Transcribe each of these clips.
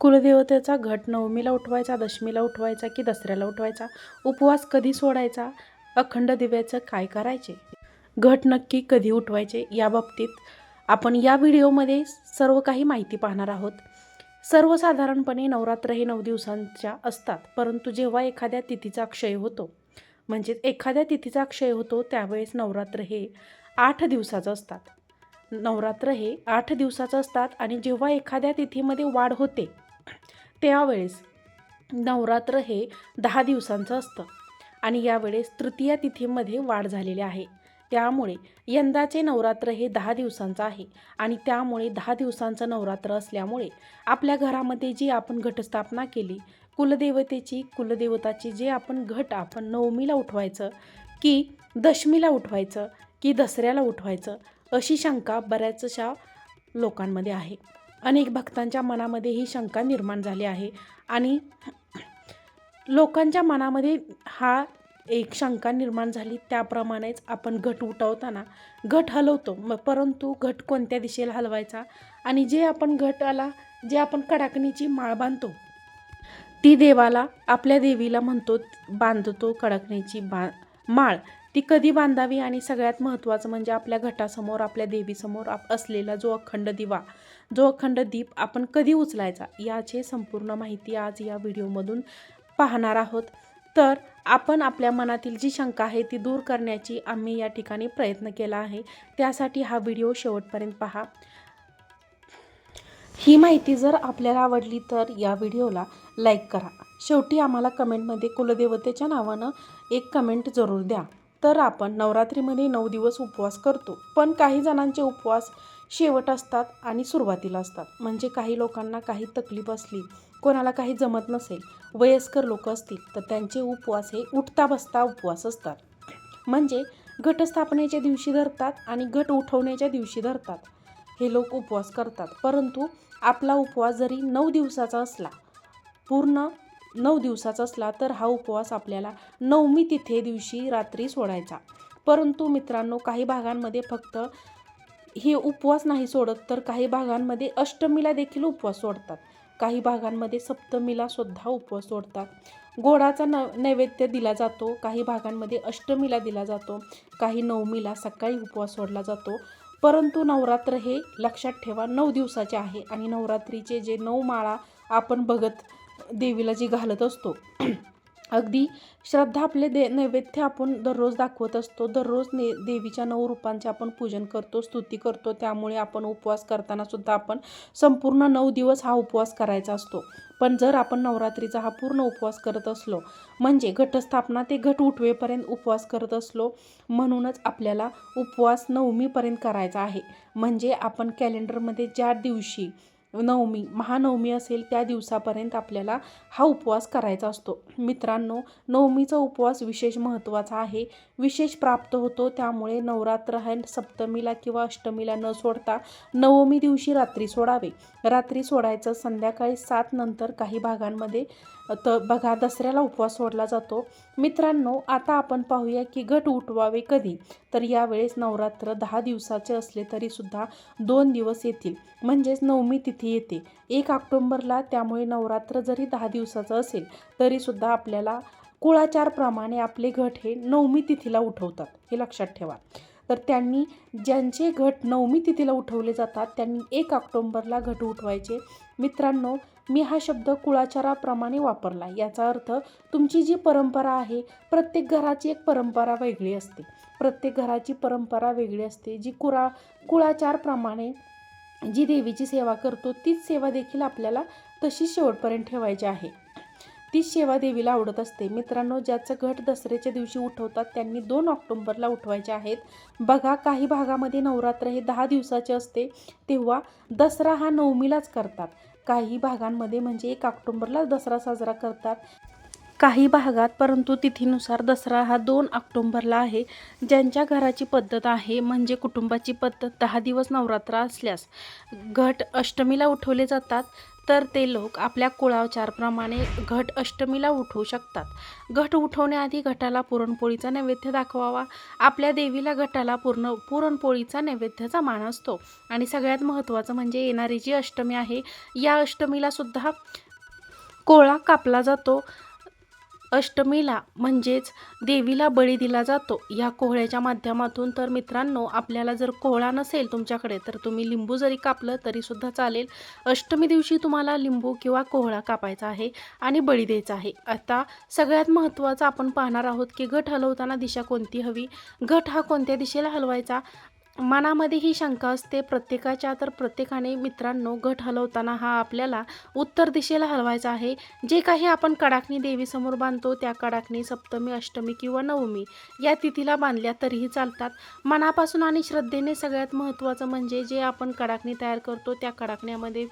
कुलदेवतेचा घट नवमीला उठवायचा दशमीला उठवायचा की दसऱ्याला उठवायचा? उपवास कधी सोडायचा? अखंड दिव्याचं काय करायचे? घट नक्की कधी उठवायचे? याबाबतीत आपण या व्हिडिओमध्ये सर्व काही माहिती पाहणार आहोत. सर्वसाधारणपणे नवरात्र हे नऊ दिवसांच्या असतात परंतु जेव्हा एखाद्या तिथीचा क्षय होतो म्हणजेच एखाद्या तिथीचा क्षय होतो त्यावेळेस नवरात्र हे आठ दिवसाचं असतात. नवरात्र हे आठ दिवसाचं असतात आणि जेव्हा एखाद्या तिथीमध्ये वाढ होते त्यावेळेस नवरात्र हे दहा दिवसांचं असतं आणि यावेळेस तृतीया तिथीमध्ये वाढ झालेली आहे. त्यामुळे यंदाचे नवरात्र हे दहा दिवसांचं आहे आणि त्यामुळे दहा दिवसांचं नवरात्र असल्यामुळे आपल्या घरामध्ये जी आपण घटस्थापना केली कुलदेवतेची कुलदेवताची जे आपण घट आपण नवमीला उठवायचं की दशमीला उठवायचं की दसऱ्याला उठवायचं अशी शंका बऱ्याचशा लोकांमध्ये आहे. अनेक भक्तांच्या मनामध्ये ही शंका निर्माण झाली आहे. आणि लोकांच्या मनामध्ये हा एक शंका निर्माण झाली. त्याप्रमाणेच आपण घट उठवताना घट हलवतो. मग परंतु घट कोणत्या दिशेला हलवायचा? आणि जे आपण घटाला जे आपण कडाकणीची माळ बांधतो ती देवाला आपल्या देवीला म्हणतो बांधतो कडकणीची बा माळ. ती कधी बांधावी आणि सगळ्यात महत्त्वाचं म्हणजे आपल्या घटासमोर आपल्या देवीसमोर आप असलेला जो अखंड दिवा जो अखंड दीप आपण कधी उचलायचा याची संपूर्ण माहिती आज या व्हिडिओमधून पाहणार आहोत. तर आपण आपल्या मनातील जी शंका आहे ती दूर करण्याची आम्ही या ठिकाणी प्रयत्न केला आहे. त्यासाठी हा व्हिडिओ शेवटपर्यंत पहा. ही माहिती जर आपल्याला आवडली तर या व्हिडिओला लाईक करा. शेवटी आम्हाला कमेंटमध्ये कुलदेवतेच्या नावानं एक कमेंट जरूर द्या. तर आपण नवरात्रीमध्ये नऊ दिवस उपवास करतो. पण काही जणांचे उपवास शेवट असतात आणि सुरुवातीला असतात. म्हणजे काही लोकांना काही तकलीफ असली कोणाला काही जमत नसेल वयस्कर लोक असतील तर त्यांचे उपवास हे उठता बसता उपवास असतात. म्हणजे घटस्थापनेच्या दिवशी धरतात आणि घट उठवण्याच्या दिवशी धरतात. हे लोक उपवास करतात. परंतु आपला उपवास जरी नऊ दिवसाचा असला पूर्ण नऊ दिवसाचा असला तर हा उपवास आपल्याला नवमी तिथे दिवशी रात्री सोडायचा. परंतु मित्रांनो काही भागांमध्ये फक्त हे उपवास नाही सोडत तर काही भागांमध्ये अष्टमीला देखील उपवास सोडतात. काही भागांमध्ये सप्तमीला सुद्धा उपवास सोडतात. गोडाचा न नैवेद्य दिला जातो. काही भागांमध्ये अष्टमीला दिला जातो. काही नवमीला सकाळी उपवास सोडला जातो. परंतु नवरात्र हे लक्षात ठेवा नऊ दिवसाचे आहे आणि नवरात्रीचे जे नऊ माळा आपण बघत देवीला जी घालत असतो अगदी श्रद्धा आपले दे नैवेद्य आपण दररोज दाखवत असतो दररोज ने देवीच्या नऊ रूपांचे आपण पूजन करतो स्तुती करतो त्यामुळे आपण उपवास करताना सुद्धा आपण संपूर्ण नऊ दिवस हा उपवास करायचा असतो. पण जर आपण नवरात्रीचा हा पूर्ण उपवास करत असलो म्हणजे घटस्थापना ते घट उठवेपर्यंत उपवास करत असलो म्हणूनच आपल्याला उपवास नवमीपर्यंत करायचा आहे. म्हणजे आपण कॅलेंडरमध्ये ज्या दिवशी नवमी महानवमी असेल त्या दिवसापर्यंत आपल्याला हा उपवास करायचा असतो. मित्रांनो नवमीचा उपवास विशेष महत्त्वाचा आहे. विशेष प्राप्त होतो त्यामुळे नवरात्र हा सप्तमीला किंवा अष्टमीला न सोडता नवमी दिवशी रात्री सोडावे. रात्री सोडायचं संध्याकाळी सात नंतर काही भागांमध्ये तर बघा दसऱ्याला उपवास सोडला जातो. मित्रांनो आता आपण पाहूया की घट उठवावे कधी? तर यावेळेस नवरात्र दहा दिवसाचे असले तरीसुद्धा दोन दिवस येतील. म्हणजेच नवमी तिथी येते. एक ऑक्टोंबरला त्यामुळे नवरात्र जरी दहा दिवसाचं असेल तरीसुद्धा आपल्याला कुळाचारप्रमाणे आपले घट हे नवमी तिथीला उठवतात हे लक्षात ठेवा. तर त्यांनी ज्यांचे घट नवमी तिथीला उठवले जातात त्यांनी एक ऑक्टोंबरला घट उठवायचे. मित्रांनो मी हा शब्द कुळाचाराप्रमाणे वापरला. याचा अर्थ तुमची जी परंपरा आहे प्रत्येक घराची एक परंपरा वेगळी असते. प्रत्येक घराची परंपरा वेगळी असते जी कुळा कुळाचारप्रमाणे जी देवीची सेवा करतो तीच सेवा देखील आपल्याला तशीच शेवटपर्यंत ठेवायची आहे. तीच सेवा देवीला आवडत असते. मित्रांनो ज्याचं घट दसऱ्याच्या दिवशी उठवतात त्यांनी दोन ऑक्टोंबरला उठवायचे आहेत. बघा काही भागामध्ये नवरात्र हे दहा दिवसाचे असते तेव्हा दसरा हा नवमीलाच करतात. काही भागांमध्ये म्हणजे एक ऑक्टोंबरला दसरा साजरा करतात. काही भागात परंतु तिथीनुसार दसरा हा दोन ऑक्टोंबरला आहे ज्यांच्या घराची पद्धत आहे म्हणजे कुटुंबाची पद्धत दहा दिवस नवरात्र असल्यास. घट अष्टमीला उठवले जातात तर ते लोक आपल्या कुळावचारप्रमाणे घट अष्टमीला उठवू शकतात. घट उठवण्याआधी घटाला पुरणपोळीचा नैवेद्य दाखवावा. आपल्या देवीला घटाला पूर्ण पुरणपोळीचा नैवेद्याचा मान असतो. आणि सगळ्यात महत्त्वाचं म्हणजे येणारी जी अष्टमी आहे या अष्टमीला सुद्धा कोळा कापला जातो. अष्टमीला म्हणजेच देवीला बळी दिला जातो. या कोहळ्याच्या माध्यमातून तर मित्रांनो आपल्याला जर कोहळा नसेल तुमच्याकडे तर तुम्ही लिंबू जरी कापलं तरीसुद्धा चालेल. अष्टमी दिवशी तुम्हाला लिंबू किंवा कोहळा कापायचा आहे आणि बळी द्यायचा आहे. आता सगळ्यात महत्त्वाचं आपण पाहणार आहोत की घट हलवताना दिशा कोणती हवी? घट हा कोणत्या दिशेला हलवायचा? मनामध्ये ही शंका असते. प्रत्येकाच्या तर प्रत्येकाने मित्रांनो घट हलवताना हा आपल्याला उत्तर दिशेला हलवायचा आहे. जे काही आपण कडाकणी देवीसमोर बांधतो त्या कडाकणी सप्तमी अष्टमी किंवा नवमी या तिथीला बांधल्या तरीही चालतात. मनापासून आणि श्रद्धेने सगळ्यात महत्त्वाचं म्हणजे जे आपण कडाकणी तयार करतो त्या कडाकण्यामध्ये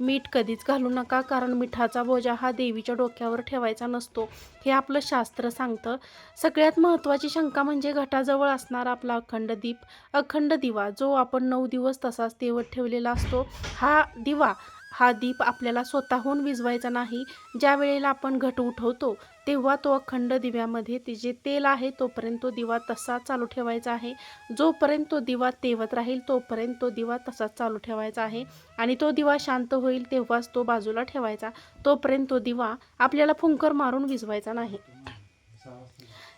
मीठ कधीच घालू नका कारण मिठाचा बोजा हा देवीच्या डोक्यावर ठेवायचा नसतो. हे आपलं शास्त्र सांगतं. सगळ्यात महत्त्वाची शंका म्हणजे घटाजवळ असणारा आपला अखंड दीप अखंड दिवा जो आपण नऊ दिवस तसाच तेवत ठेवलेला असतो. हा दिवा हा दीप आपल्याला स्वतःहून विजवायचा नाही. ज्या वेळेला आपण घट उठवतो तेव्हा तो अखंड दिव्यामध्ये ते जे तेल आहे तोपर्यंत तो दिवा तसा चालू ठेवायचा आहे. जोपर्यंत तो दिवा तेवत राहील तोपर्यंत तो दिवा तसाच चालू ठेवायचा आहे. आणि तो दिवा शांत होईल तेव्हाच तो बाजूला ठेवायचा. तोपर्यंत तो दिवा आपल्याला फुंकर मारून विजवायचा नाही.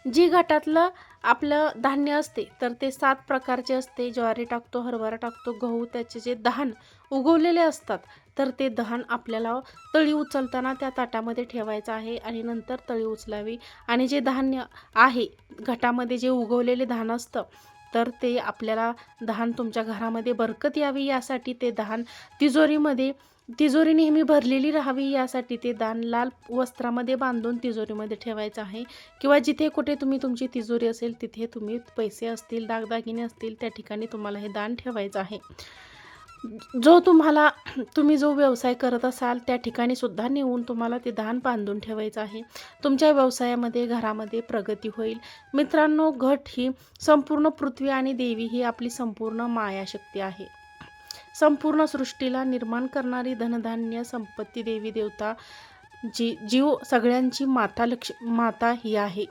जी घाटातलं आपलं धान्य असते तर ते सात प्रकारचे असते. ज्वारी टाकतो हरभरा टाकतो गहू त्याचे जे दहान उगवलेले असतात तर ते दहान आपल्याला तळी उचलताना त्या ताटामध्ये ठेवायचं आहे आणि नंतर तळी उचलावी. आणि जे धान्य आहे घटामध्ये जे उगवलेले धान असतं तर ते आपल्याला धान तुमच्या घरामध्ये बरकत यावी. यासाठी ते धान तिजोरीमध्ये तिजोरी नेहमी भरलेली राहावी यासाठी ते दान लाल वस्त्रामध्ये बांधून तिजोरीमध्ये ठेवायचं आहे. किंवा जिथे कुठे तुम्ही तुमची तिजोरी असेल तिथे तुम्ही पैसे असतील दागदागिने असतील त्या ठिकाणी तुम्हाला हे दान ठेवायचं आहे. जो तुम्हाला तुम्ही जो व्यवसाय करत असाल त्या ठिकाणी सुद्धा नेऊन तुम्हाला ते दान बांधून ठेवायचं आहे. तुमच्या व्यवसायामध्ये घरामध्ये प्रगती होईल. मित्रांनो घट ही संपूर्ण पृथ्वी आणि देवी ही आपली संपूर्ण मायाशक्ती आहे. संपूर्ण सृष्टीला निर्माण करणारी धनधान्य संपत्ती देवी देवता जी जीव सगळ्यांची माता लक्ष माता ही आहे.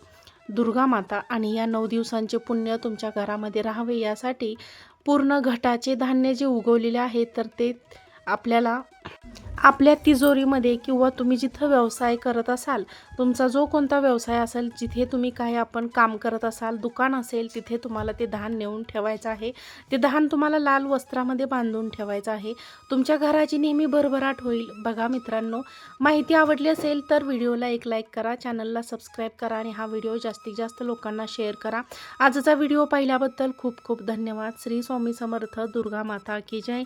दुर्गा माता आणि या नऊ दिवसांचे पुण्य तुमच्या घरामध्ये राहावे यासाठी पूर्ण घटाचे धान्य जे उगवलेले आहे तर ते आपल्याला आपल्या तिजोरीमध्ये किंवा तुम्ही जिथं व्यवसाय करत असाल तुमचा जो कोणता व्यवसाय असेल जिथे तुम्ही काही आपण काम करत असाल दुकान असेल तिथे तुम्हाला ते धान नेऊन ठेवायचं आहे. ते धान तुम्हाला लाल वस्त्रामध्ये बांधून ठेवायचं आहे. तुमच्या घराची नेहमी भरभराट होईल. बघा मित्रांनो माहिती आवडली असेल तर व्हिडिओला एक लाईक करा चॅनलला सबस्क्राईब करा आणि हा व्हिडिओ जास्तीत जास्त लोकांना शेअर करा. आजचा व्हिडिओ पाहिल्याबद्दल खूप खूप धन्यवाद. श्री स्वामी समर्थ दुर्गा माता की जय.